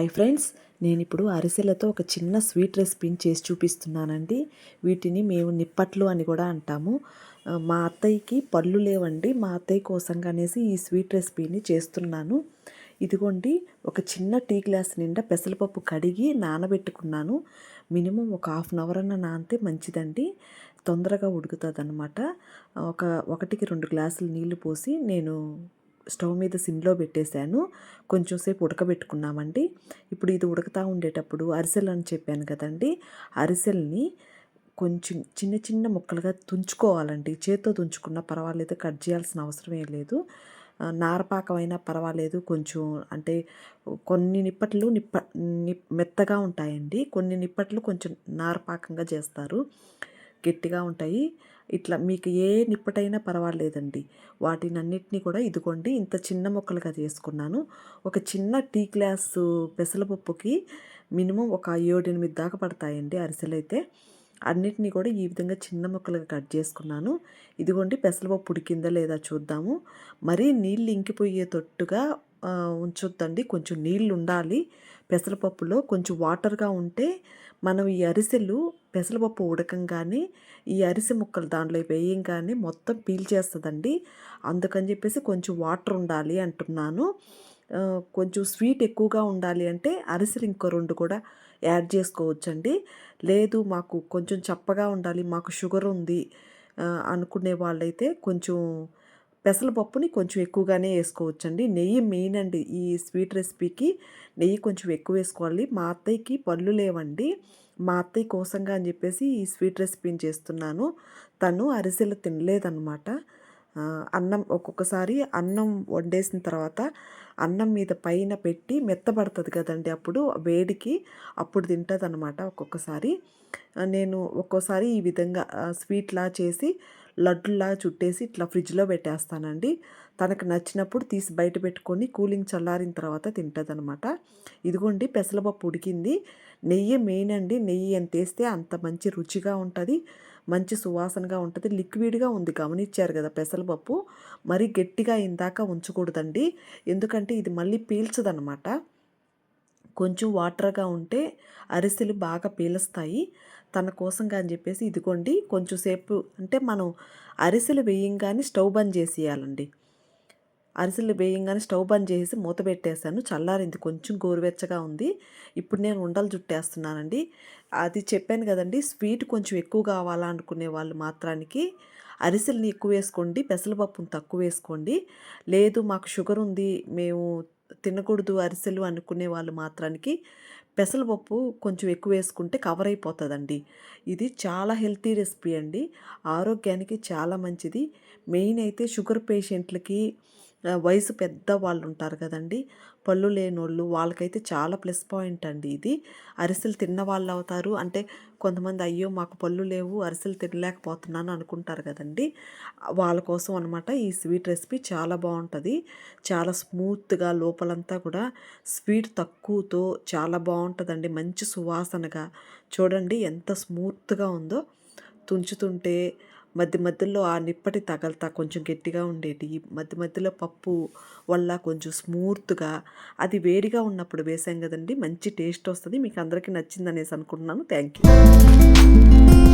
Hi friends నేను ఇప్పుడు అరిసెలతో ఒక చిన్న స్వీట్ రెసిపీని చేసి చూపిస్తున్నానండి. వీటిని మేము నిప్పట్లు అని కూడా అంటాము. మా అత్తయ్యకి పళ్ళు లేవండి మా అత్తయ్య కోసంగా అనేసి ఈ స్వీట్ రెసిపీని చేస్తున్నాను. ఇదిగోండి ఒక చిన్న టీ గ్లాస్ నిండా పెసరపప్పు కడిగి నానబెట్టుకున్నాను. మినిమం ఒక హాఫ్ అన్ అవర్ అన్న నానితే మంచిదండి. తొందరగా ఉడుకుతుంది అనమాట ఒక ఒకటికి రెండు గ్లాసులు నీళ్ళు పోసి నేను స్టవ్ మీద సిమ్లో పెట్టేశాను. కొంచెంసేపు ఉడకబెట్టుకున్నామండి. ఇప్పుడు ఇది ఉడకతా ఉండేటప్పుడు అరిసెలు అని చెప్పాను కదండి. అరిసెల్ని కొంచెం చిన్న చిన్న ముక్కలుగా తుంచుకోవాలండి. చేత్తో తుంచుకున్నా పర్వాలేదు కట్ చేయాల్సిన అవసరమే లేదు. నారపాకమైనా పర్వాలేదు కొంచెం అంటే కొన్ని నిప్పట్లు నిప్ప నిప్ మెత్తగా ఉంటాయండి. కొన్ని నిప్పట్లు కొంచెం నారపాకంగా చేస్తారు. గట్టిగా ఉంటాయి. ఇట్లా మీకు ఏ నిప్పటైనా పర్వాలేదండి. వాటిని అన్నిటినీ కూడా ఇదిగోండి ఇంత చిన్న ముక్కలుగా చేసుకున్నాను. ఒక చిన్న టీ గ్లాసు పెసలపప్పుకి మినిమం ఒక ఏడెనిమిది దాకా పడతాయండి అరిసెలైతే. అన్నిటినీ కూడా ఈ విధంగా చిన్న ముక్కలుగా కట్ చేసుకున్నాను. ఇదిగోండి పెసరపప్పు ఉడికిందా లేదా చూద్దాము. మరీ నీళ్ళు ఇంకిపోయే తొట్టుగా ఉంచొద్దండి. కొంచెం నీళ్ళు ఉండాలి పెసరపప్పులో కొంచెం వాటర్గా ఉంటే మనం ఈ అరిసెలు పెసరపప్పు ఉడకంగానే ఈ అరిసె ముక్కలు దాంట్లో వేయంగానే మొత్తం పీల్చేస్తుందండి. అందుకని చెప్పేసి కొంచెం వాటర్ ఉండాలి అంటున్నాను. కొంచెం స్వీట్ ఎక్కువగా ఉండాలి అంటే అరిసెలు ఇంకో రెండు కూడా యాడ్ చేసుకోవచ్చండి. లేదు మాకు కొంచెం చప్పగా ఉండాలి మాకు షుగర్ ఉంది అనుకునే వాళ్ళైతే కొంచెం పెసరపప్పుని కొంచెం ఎక్కువగానే వేసుకోవచ్చండి. నెయ్యి మెయిన్ అండి ఈ స్వీట్ రెసిపీకి. నెయ్యి కొంచెం ఎక్కువ వేసుకోవాలి. మా అత్తయ్యకి పళ్ళు లేవండి. మా అత్తయ్య కోసంగా అని చెప్పేసి ఈ స్వీట్ రెసిపీని చేస్తున్నాను. తను అరిసెలు తినలేదన్నమాట. అన్నం ఒక్కొక్కసారి అన్నం వండేసిన తర్వాత అన్నం మీద పైన పెట్టి మెత్తబడుతుంది కదండి అప్పుడు వేడికి అప్పుడు తింటుంది అనమాట ఒక్కొక్కసారి నేను ఒక్కోసారి ఈ విధంగా స్వీట్లా చేసి లడ్డులా చుట్టేసి ఇట్లా ఫ్రిడ్జ్లో పెట్టేస్తానండి. తనకు నచ్చినప్పుడు తీసి బయట పెట్టుకొని కూలింగ్ చల్లారిన తర్వాత తింటుంది అనమాట ఇదిగోండి పెసలపప్పు ఉడికింది. నెయ్యి మెయిన్ అండి నెయ్యి ఎంత వేస్తే అంత మంచి రుచిగా ఉంటుంది. మంచి సువాసనగా ఉంటుంది లిక్విడ్గా ఉంది. గమనించారు కదా పెసరపప్పు. మరీ గట్టిగా ఇందాక ఉంచకూడదండి. ఎందుకంటే ఇది మళ్ళీ పీల్చదనమాట కొంచెం వాటర్గా ఉంటే అరిసెలు బాగా పీలుస్తాయి. తన కోసంగా అని చెప్పేసి ఇదిగోండి కొంచెం సేపు అంటే మనం అరిసెలు వేయంగానే స్టవ్ బంద్ చేసేయాలండి. అరిసెలు వేయంగానే స్టవ్ బంద్ చేసి మూత పెట్టేశాను. చల్లారింది. కొంచెం గోరువెచ్చగా ఉంది. ఇప్పుడు నేను ఉండలు చుట్టేస్తున్నానండి. అది చెప్పాను కదండి స్వీట్ కొంచెం ఎక్కువ కావాలా అనుకునే వాళ్ళు మాత్రానికి అరిసెల్ని ఎక్కువ వేసుకోండి పెసలపప్పును తక్కువ వేసుకోండి. లేదు మాకు షుగర్ ఉంది మేము తినకూడదు అరిసెలు అనుకునే వాళ్ళు మాత్రానికి పెసలపప్పు కొంచెం ఎక్కువ వేసుకుంటే కవర్ అయిపోతుందండి. ఇది చాలా హెల్తీ రెసిపీ అండి. ఆరోగ్యానికి చాలా మంచిది. మెయిన్ అయితే షుగర్ పేషెంట్లకి వయసు పెద్ద వాళ్ళు ఉంటారు కదండి. పళ్ళు లేనోళ్ళు వాళ్ళకైతే చాలా ప్లస్ పాయింట్ అండి ఇది. అరిసెలు తిన్న వాళ్ళు అవుతారు అంటే కొంతమంది అయ్యో మాకు పళ్ళు లేవు అరిసెలు తినలేకపోతున్నాను అనుకుంటారు కదండి. వాళ్ళ కోసం అనమాట ఈ స్వీట్ రెసిపీ చాలా బాగుంటుంది చాలా స్మూత్గా లోపలంతా కూడా స్వీట్ తక్కువతో చాలా బాగుంటుందండి మంచి సువాసనగా. చూడండి ఎంత స్మూత్గా ఉందో. తుంచుతుంటే మధ్య మధ్యలో ఆ నిప్పటి తగలతా కొంచెం గట్టిగా ఉండేటి మధ్య మధ్యలో పప్పు వల్ల కొంచెం స్మూత్గా అది వేడిగా ఉన్నప్పుడు వేసాం కదండి మంచి టేస్ట్ వస్తుంది. మీకు అందరికీ నచ్చిందనేసి అనుకుంటున్నాను. Thank you